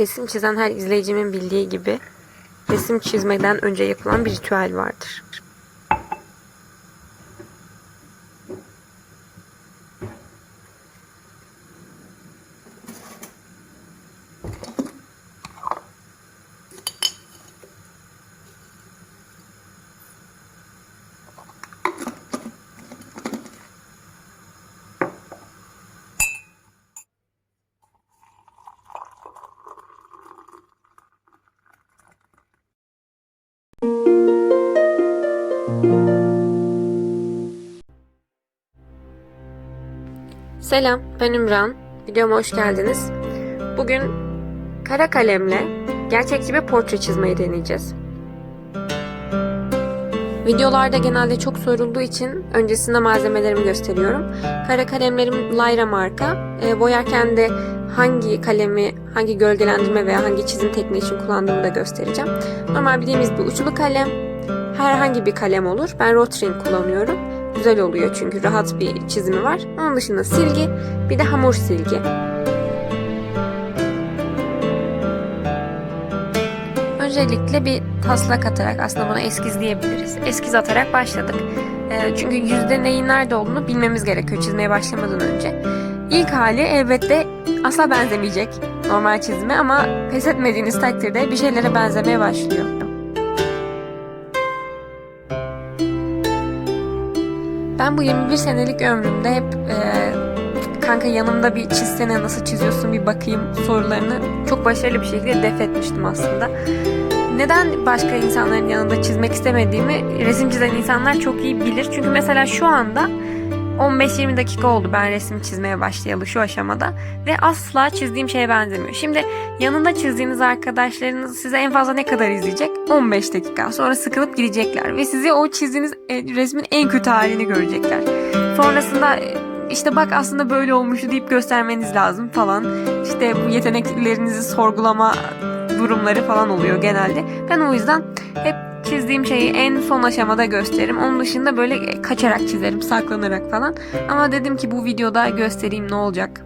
Resim çizen her izleyicimin bildiği gibi resim çizmeden önce yapılan bir ritüel vardır. Selam, ben Ümran. Videoma hoş geldiniz. Bugün kara kalemle gerçekçi bir portre çizmeyi deneyeceğiz. Videolarda genelde çok sorulduğu için öncesinde malzemelerimi gösteriyorum. Kara kalemlerim Lyra marka. E, boyarken de hangi kalemi, hangi gölgelendirme veya hangi çizim tekniği için kullandığımı da göstereceğim. Normal bildiğimiz bir uçlu kalem, herhangi bir kalem olur. Ben Rotring kullanıyorum. Güzel oluyor çünkü rahat bir çizimi var. Onun dışında silgi, bir de hamur silgi. Öncelikle bir taslak atarak aslında buna eskiz diyebiliriz. Eskiz atarak başladık. Ee, çünkü yüzde neyin nerede olduğunu bilmemiz gerekiyor çizmeye başlamadan önce. İlk hali elbette asla benzemeyecek normal çizime ama pes etmediğiniz takdirde bir şeylere benzemeye başlıyor. Ben bu 21 senelik ömrümde hep e, kanka yanımda bir çizsene nasıl çiziyorsun bir bakayım sorularını çok başarılı bir şekilde def etmiştim aslında. Neden başka insanların yanında çizmek istemediğimi resim çizen insanlar çok iyi bilir. Çünkü mesela şu anda 15-20 dakika oldu ben resim çizmeye başlayalı şu aşamada ve asla çizdiğim şeye benzemiyor. Şimdi yanında çizdiğiniz arkadaşlarınız size en fazla ne kadar izleyecek? 15 dakika. Sonra sıkılıp gidecekler ve sizi o çizdiğiniz e, resmin en kötü halini görecekler. Sonrasında e, işte bak aslında böyle olmuştu deyip göstermeniz lazım falan. İşte bu yeteneklerinizi sorgulama durumları falan oluyor genelde. Ben o yüzden hep çizdiğim şeyi en son aşamada gösteririm. Onun dışında böyle kaçarak çizerim, saklanarak falan. Ama dedim ki bu videoda göstereyim ne olacak.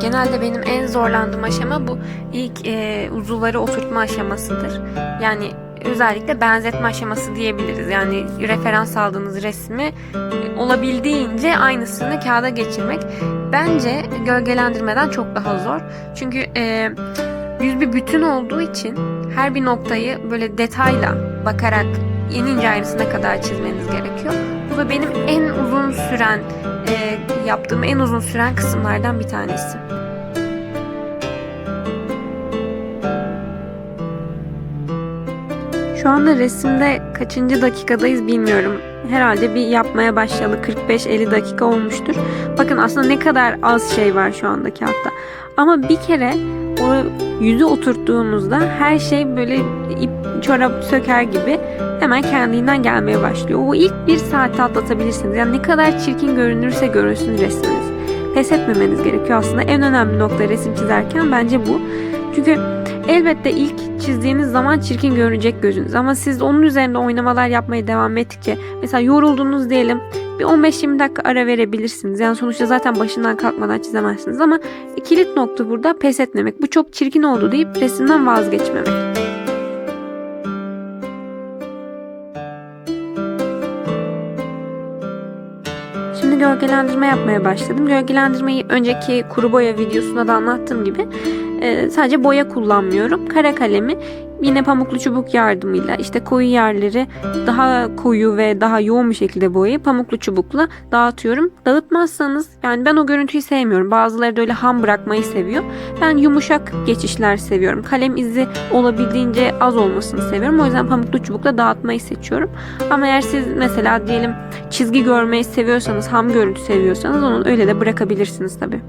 Genelde benim en zorlandığım aşama bu ilk e, uzuvları oturtma aşamasıdır. Yani özellikle benzetme aşaması diyebiliriz. Yani referans aldığınız resmi e, olabildiğince aynısını kağıda geçirmek bence gölgelendirmeden çok daha zor. Çünkü e, yüz bir bütün olduğu için her bir noktayı böyle detayla bakarak en ince ayrıntısına kadar çizmeniz gerekiyor. Bu da benim en uzun süren e, yaptığım en uzun süren kısımlardan bir tanesi. Şu anda resimde kaçıncı dakikadayız bilmiyorum. Herhalde bir yapmaya başlayalı 45-50 dakika olmuştur. Bakın aslında ne kadar az şey var şu anda kağıtta. Ama bir kere o yüzü oturttuğunuzda her şey böyle ip çorap söker gibi hemen kendinden gelmeye başlıyor. O ilk bir saati atlatabilirsiniz. Yani ne kadar çirkin görünürse görünsün resminiz. Pes etmemeniz gerekiyor aslında. En önemli nokta resim çizerken bence bu. Çünkü elbette ilk çizdiğiniz zaman çirkin görünecek gözünüz. Ama siz onun üzerinde oynamalar yapmaya devam ettikçe mesela yoruldunuz diyelim bir 15-20 dakika ara verebilirsiniz. Yani sonuçta zaten başından kalkmadan çizemezsiniz ama kilit nokta burada pes etmemek. Bu çok çirkin oldu deyip resimden vazgeçmemek. Şimdi gölgelendirme yapmaya başladım. Gölgelendirmeyi önceki kuru boya videosunda da anlattığım gibi e, sadece boya kullanmıyorum. Kara kalemi yine pamuklu çubuk yardımıyla işte koyu yerleri daha koyu ve daha yoğun bir şekilde boyayı pamuklu çubukla dağıtıyorum. Dağıtmazsanız yani ben o görüntüyü sevmiyorum. Bazıları da öyle ham bırakmayı seviyor. Ben yumuşak geçişler seviyorum. Kalem izi olabildiğince az olmasını seviyorum. O yüzden pamuklu çubukla dağıtmayı seçiyorum. Ama eğer siz mesela diyelim çizgi görmeyi seviyorsanız, ham görüntü seviyorsanız onu öyle de bırakabilirsiniz tabii.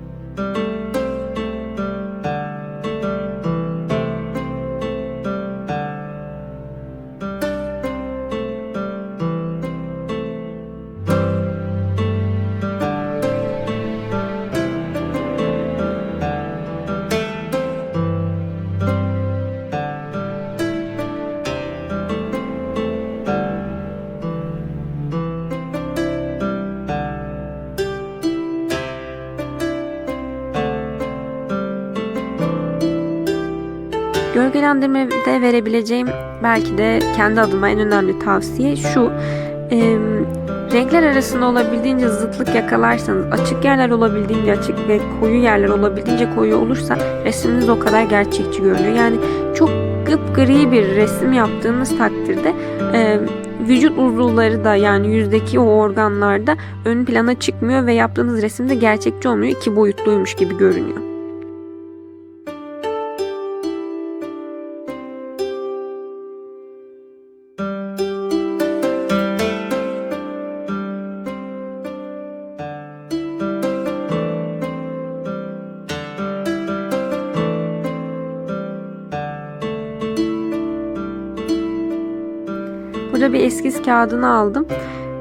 Değerlendirmede verebileceğim belki de kendi adıma en önemli tavsiye şu. e, renkler arasında olabildiğince zıtlık yakalarsanız, açık yerler olabildiğince açık ve koyu yerler olabildiğince koyu olursa resminiz o kadar gerçekçi görünüyor. Yani çok gri bir resim yaptığınız takdirde e, vücut uzuvları da yani yüzdeki o organlarda ön plana çıkmıyor ve yaptığınız resimde gerçekçi olmuyor. iki boyutluymuş gibi görünüyor. Bir eskiz kağıdını aldım.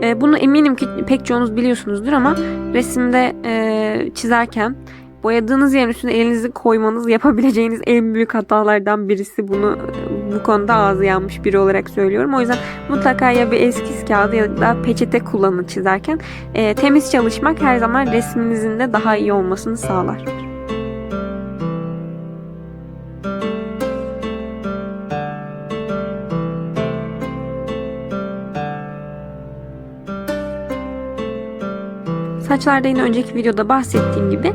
E, bunu eminim ki pek çoğunuz biliyorsunuzdur ama resimde e, çizerken boyadığınız yerin üstüne elinizi koymanız yapabileceğiniz en büyük hatalardan birisi. Bunu bu konuda ağzı yanmış biri olarak söylüyorum. O yüzden mutlaka ya bir eskiz kağıdı ya da peçete kullanın çizerken. E, temiz çalışmak her zaman resminizin de daha iyi olmasını sağlar. Saçlarda yine önceki videoda bahsettiğim gibi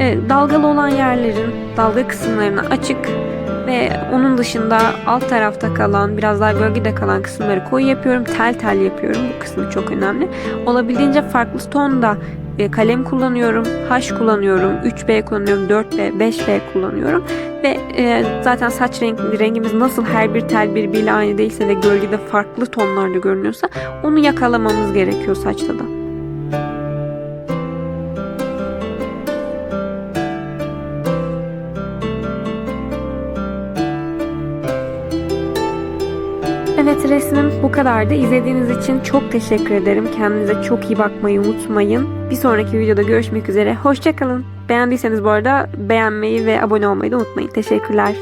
e, dalgalı olan yerlerin dalga kısımlarını açık ve onun dışında alt tarafta kalan biraz daha gölgede kalan kısımları koyu yapıyorum. Tel tel yapıyorum. Bu kısmı çok önemli. Olabildiğince farklı tonda e, kalem kullanıyorum. H kullanıyorum. 3B kullanıyorum. 4B, 5B kullanıyorum. Ve e, zaten saç rengi, rengimiz nasıl her bir tel birbiriyle aynı değilse ve gölgede farklı tonlarda görünüyorsa onu yakalamamız gerekiyor saçta da. Evet resmim bu kadardı. İzlediğiniz için çok teşekkür ederim. Kendinize çok iyi bakmayı unutmayın. Bir sonraki videoda görüşmek üzere. Hoşçakalın. Beğendiyseniz bu arada beğenmeyi ve abone olmayı da unutmayın. Teşekkürler.